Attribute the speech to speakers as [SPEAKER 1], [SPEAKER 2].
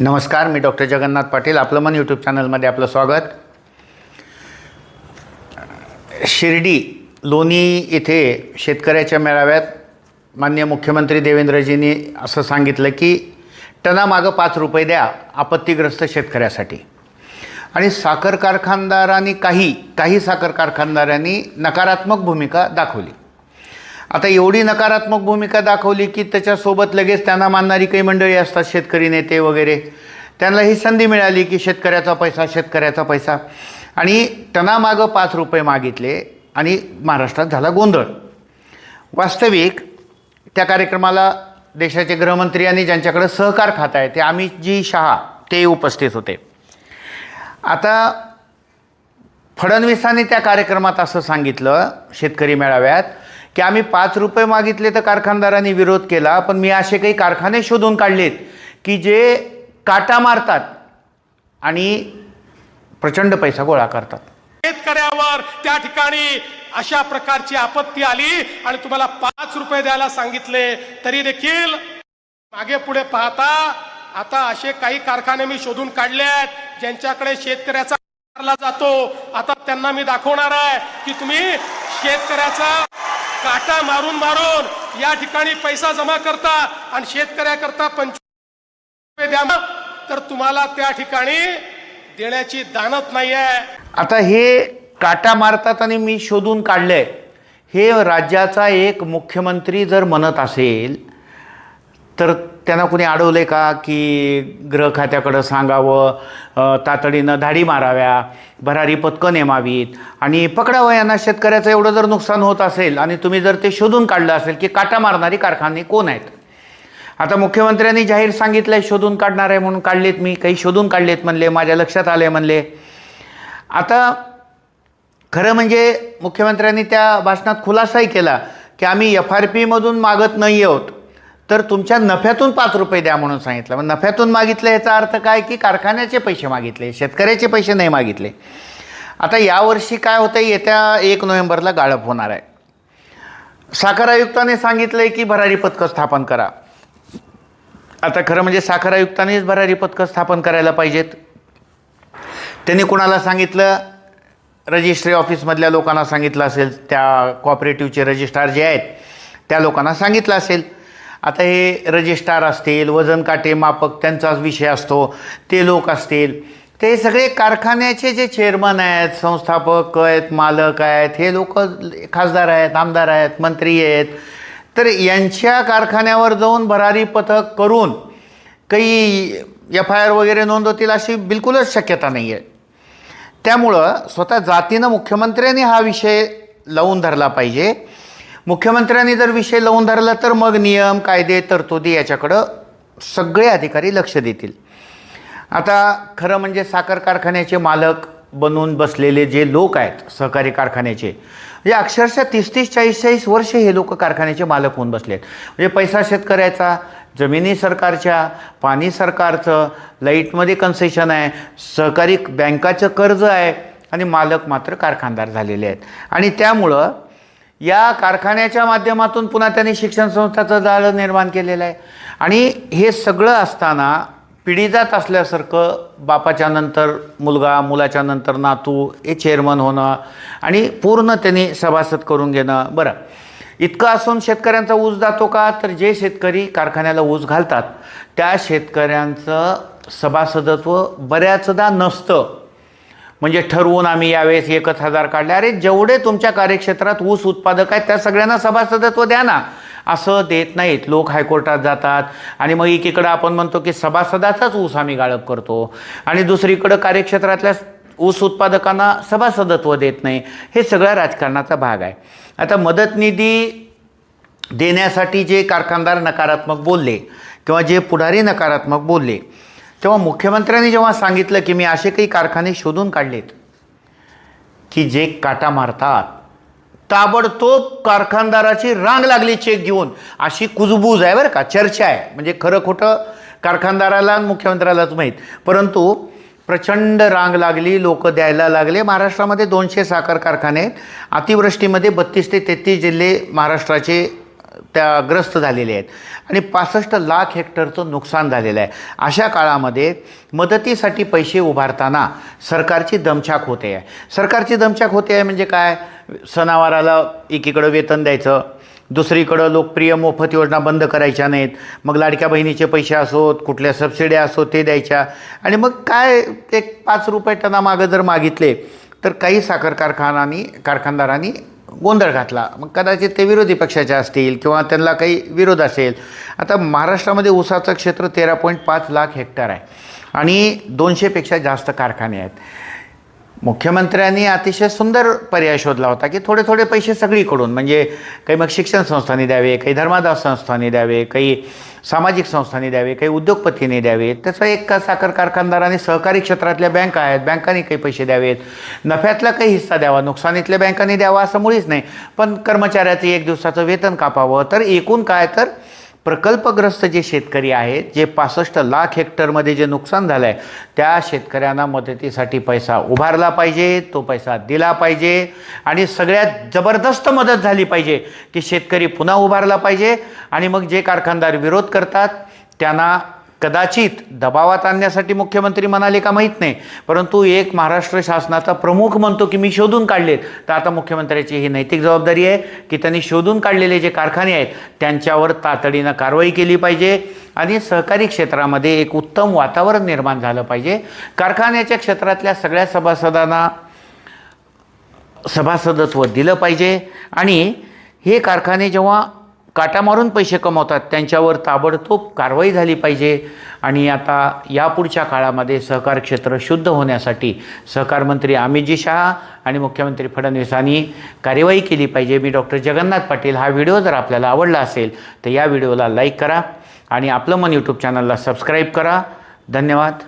[SPEAKER 1] नमस्कार मी डॉक्टर जगन्नाथ पाटील. आपलं मन यूट्यूब चॅनलमध्ये आपलं स्वागत. शिर्डी लोणी इथे शेतकऱ्याच्या मेळाव्यात माननीय मुख्यमंत्री देवेंद्रजींनी असं सांगितलं की टनामागं पाच रुपये द्या आपत्तीग्रस्त शेतकऱ्यासाठी. आणि साखर कारखानदारांनी काही काही साखर कारखानदारांनी नकारात्मक भूमिका दाखवली. आता एवढी नकारात्मक भूमिका दाखवली की त्याच्यासोबत लगेच त्यांना मानणारी काही मंडळी असतात शेतकरी नेते वगैरे. त्यांना ही संधी मिळाली की शेतकऱ्याचा पैसा शेतकऱ्याचा पैसा. आणि टनामागं पाच रुपये मागितले आणि महाराष्ट्रात झाला गोंधळ. वास्तविक त्या कार्यक्रमाला देशाचे गृहमंत्री आणि ज्यांच्याकडे सहकार खातं आहे ते अमितजी शहा ते उपस्थित होते. आता फडणवीसांनी त्या कार्यक्रमात असं सांगितलं शेतकरी मेळाव्यात की आम्ही पाच रुपये मागितले तर कारखानदारांनी विरोध केला पण मी असे काही कारखाने शोधून काढलेत की जे काटा मारतात आणि प्रचंड पैसा गोळा करतात.
[SPEAKER 2] शेतकऱ्यावर त्या ठिकाणी अशा प्रकारची आपत्ती आली आणि तुम्हाला पाच रुपये द्यायला सांगितले तरी देखील मागे पुढे पाहता आता असे काही कारखाने मी शोधून काढले आहेत ज्यांच्याकडे शेतकऱ्याचा मारला जातो. आता त्यांना मी दाखवणार आहे की तुम्ही शेतकऱ्याचा काटा मारून मारून या ठिकाणी पैसा जमा करता आणि शेतकऱ्याकरता पंचवीस रुपये द्या. ना, तर तुम्हाला त्या ठिकाणी देण्याची दानत नाही आहे
[SPEAKER 1] आता हे काटा मारतात आणि मी शोधून काढलंय. हे राज्याचा एक मुख्यमंत्री जर म्हणत असेल तर त्यांना कुणी अडवलं का की ग्रह खात्याकडं सांगावं? तातडीनं धाडी माराव्या भरारी पथकं नेमावीत आणि पकडावं यांना शेतकऱ्याचं एवढं जर नुकसान होत असेल आणि तुम्ही जर ते शोधून काढलं असेल की काटा मारणारी कारखाने कोण आहेत? आता मुख्यमंत्र्यांनी जाहीर सांगितलं आहे शोधून काढणार आहे म्हणून काढलेत मी काही शोधून काढलेत म्हणले माझ्या लक्षात आले म्हणले. आता खरं म्हणजे मुख्यमंत्र्यांनी त्या भाषणात खुलासाही केला की आम्ही एफ आर पीमधून मागत नाही आहोत. तर तुमच्या नफ्यातून पाच रुपये द्या म्हणून सांगितलं. मग नफ्यातून मागितलं याचा अर्थ काय की कारखान्याचे पैसे मागितले शेतकऱ्याचे पैसे नाही मागितले. आता यावर्षी काय होतं येत्या एक नोव्हेंबरला गाळप होणार आहे. साखर आयुक्ताने सांगितलं आहे की भरारी पथकं स्थापन करा. आता खरं म्हणजे साखर आयुक्तानेच भरारी पथकं स्थापन करायला पाहिजेत. त्यांनी कुणाला सांगितलं? रजिस्ट्री ऑफिसमधल्या लोकांना सांगितलं असेल त्या कॉपरेटिव्हचे रजिस्ट्रार जे आहेत त्या लोकांना सांगितलं असेल. आता हे रजिस्ट्रार असतील वजन काटे मापक त्यांचाच विषय असतो ते लोक असतील. ते सगळे कारखान्याचे जे चेअरमन आहेत संस्थापक आहेत मालक आहेत हे लोक खासदार आहेत आमदार आहेत मंत्री आहेत. तर यांच्या कारखान्यावर जाऊन भरारी पथक करून काही एफ आय आर वगैरे नोंदवतील अशी बिलकुलच शक्यता नाही आहे त्यामुळं स्वतः जातीनं मुख्यमंत्र्यांनी हा विषय लावून धरला पाहिजे. मुख्यमंत्र्यांनी जर विषय लावून धरला तर मग नियम कायदे तरतुदी याच्याकडं सगळे अधिकारी लक्ष देतील. आता खरं म्हणजे साखर कारखान्याचे मालक बनून बसलेले जे लोक आहेत सहकारी कारखान्याचे म्हणजे अक्षरशः तीस तीस चाळीस चाळीस वर्ष हे लोक कारखान्याचे मालक होऊन बसले आहेत म्हणजे पैसा शेतकऱ्याचा जमिनी सरकारच्या पाणी सरकारचं लाईटमध्ये कन्सेशन आहे सहकारी बँकाचं कर्ज आहे आणि मालक मात्र कारखानदार झालेले आहेत. आणि त्यामुळं या कारखान्याच्या माध्यमातून पुन्हा त्यांनी शिक्षण संस्थाचं जाळं निर्माण केलेलं आहे. आणि हे सगळं असताना पिढीजात असल्यासारखं बापाच्या नंतर मुलगा मुलाच्या नंतर नातू हे चेअरमन होणं आणि पूर्ण त्यांनी सभासद करून घेणं. बरं इतकं असून शेतकऱ्यांचा ऊस जातो का? तर जे शेतकरी कारखान्याला ऊस घालतात त्या शेतकऱ्यांचं सभासदत्व बऱ्याचदा नसतं. म्हणजे ठरवून आम्ही यावेळेस एकच हजार काढले. अरे जेवढे तुमच्या कार्यक्षेत्रात ऊस उत्पादक आहेत त्या सगळ्यांना सभासदत्व द्या ना. असं देत नाहीत. लोक हायकोर्टात जातात आणि मग एकीकडं आपण म्हणतो की सभासदाचाच ऊस आम्ही गाळप करतो आणि दुसरीकडं कार्यक्षेत्रातल्या ऊस उत्पादकांना सभासदत्व देत नाही. हे सगळ्या राजकारणाचा भाग आहे. आता मदत निधी देण्यासाठी जे कारखानदार नकारात्मक बोलले किंवा जे पुढारी नकारात्मक बोलले तेव्हा मुख्यमंत्र्यांनी जेव्हा सांगितलं की मी असे काही कारखाने शोधून काढलेत की जे काटा मारतात ताबडतोब कारखानदाराची रांग लागली चेक घेऊन. अशी कुजबूज आहे बरं का चर्चा आहे. म्हणजे खरं खोटं कारखानदाराला आणि मुख्यमंत्र्यालाच माहीत. परंतु प्रचंड रांग लागली लोक द्यायला लागले. महाराष्ट्रामध्ये दोनशे साखर कारखाने आहेत. अतिवृष्टीमध्ये बत्तीस ते तेहतीस जिल्हे महाराष्ट्राचे त्या ग्रस्त झालेले आहेत. आणि पासष्ट लाख हेक्टरचं नुकसान झालेलं आहे. अशा काळामध्ये मदतीसाठी पैसे उभारताना सरकारची दमछाक होते आहे. सरकारची दमछाक होते आहे म्हणजे काय? सणावाराला एकीकडं वेतन द्यायचं दुसरीकडं लोकप्रिय मोफत योजना बंद करायच्या नाहीत. मग लाडक्या बहिणीचे पैसे असोत कुठल्या सबसिड्या असोत ते द्यायच्या. आणि मग काय? एक पाच रुपये टनामागं जर मागितले तर काही साखर कारखानानी कारखानदारांनी गोंधळ घातला. मग कदाचित ते विरोधी पक्षाचे असतील किंवा त्यांना काही विरोध असेल. आता महाराष्ट्रामध्ये ऊसाचं क्षेत्र तेरा पॉईंट पाच लाख हेक्टर आहे. आणि दोनशेपेक्षा जास्त कारखाने आहेत. मुख्यमंत्र्यांनी अतिशय सुंदर पर्याय शोधला होता की थोडे थोडे पैसे सगळीकडून म्हणजे काही मग शिक्षण संस्थांनी द्यावे काही धर्मादास संस्थांनी द्यावे काही सामाजिक संस्थांनी द्यावे काही उद्योगपतींनी द्यावे. त्याचा एक का साखर कारखानदाराने सहकारी क्षेत्रातल्या बँका आहेत. बँकांनी काही पैसे द्यावेत. नफ्यातला काही हिस्सा द्यावा. नुकसानीतल्या बँकांनी द्यावा असं मुळीच नाही. पण कर्मचाऱ्याचं एक दिवसाचं वेतन कापावं. तर एकूण काय? तर प्रकल्पग्रस्त जे शेतकरी आहेत जे पासष्ट लाख हेक्टरमध्ये जे नुकसान झालं आहे त्या शेतकऱ्यांना मदतीसाठी पैसा उभारला पाहिजे तो पैसा दिला पाहिजे आणि सगळ्यात जबरदस्त मदत झाली पाहिजे की शेतकरी पुन्हा उभारला पाहिजे. आणि मग जे कारखानदार विरोध करतात त्यांना कदाचित दबावात आणण्यासाठी मुख्यमंत्री म्हणाले का माहीत नाही परंतु एक महाराष्ट्र शासनाचा प्रमुख म्हणतो की मी शोधून काढलेत. तर आता मुख्यमंत्र्याची ही नैतिक जबाबदारी आहे की त्यांनी शोधून काढलेले जे कारखाने आहेत त्यांच्यावर तातडीनं कारवाई केली पाहिजे आणि सहकारी क्षेत्रामध्ये एक उत्तम वातावरण निर्माण झालं पाहिजे. कारखान्याच्या क्षेत्रातल्या सगळ्या सभासदांना सभासदत्व दिलं पाहिजे आणि हे कारखाने जेव्हा काटा मारून पैसे कमवतात त्यांच्यावर ताबडतोब कारवाई झाली पाहिजे. आणि आता यापुढच्या काळामध्ये सहकार क्षेत्र शुद्ध होण्यासाठी सहकार मंत्री अमितजी शहा आणि मुख्यमंत्री फडणवीसांनी कार्यवाही केली पाहिजे. मी डॉक्टर जगन्नाथ पाटील हा व्हिडिओ जर आपल्याला आवडला असेल तर या व्हिडिओला लाईक करा आणि आपलं मन यूट्यूब चॅनलला सबस्क्राईब करा. धन्यवाद.